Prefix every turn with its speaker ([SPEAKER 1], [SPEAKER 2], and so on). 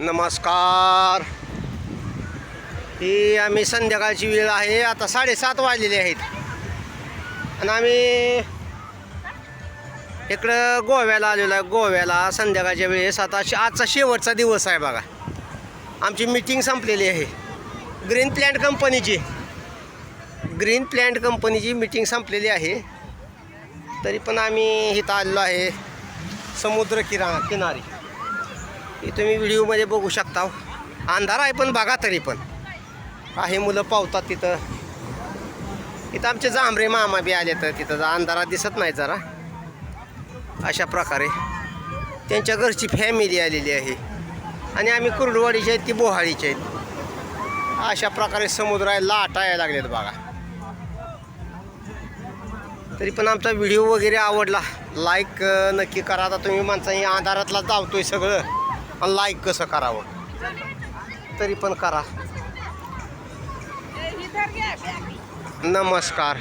[SPEAKER 1] नमस्कार. ही आम्ही संध्याकाळची वेळ आहे. आता साडेसात वाजलेले आहेत. आणि आम्ही इकडं गोव्याला आलेलो आहे. गोव्याला संध्याकाळच्या वेळेस. आता शे- आजचा शेवटचा दिवस आहे बघा. आमची मीटिंग संपलेली आहे. ग्रीन प्लॅन्ट कंपनीची ग्रीन प्लॅन्ट कंपनीची मीटिंग संपलेली आहे. तरी पण आम्ही इथं आलेलो आहे. समुद्र किरा किनारी. हे तुम्ही व्हिडिओमध्ये बघू शकता. अंधार आहे पण बघा तरी पण. आहे मुलं पावतात तिथं. इथं आमचे जांभरे मामा बी आले तर तिथं अंधारात दिसत नाही जरा. अशा प्रकारे. त्यांच्या घरची फॅमिली आलेली आहे. आणि आम्ही कुर्डवाडीचे आहेत ती बोहाळीचे आहेत. अशा प्रकारे समुद्र आहे लाटा यायला लागलेत बघा. तरी पण आमचा व्हिडिओ वगैरे आवडला. लाईक नक्की करा. आता तुम्ही माणसा अंधारातला धावतोय सगळं. आणि लाईक कसं करावं? तरी पण करा. नमस्कार.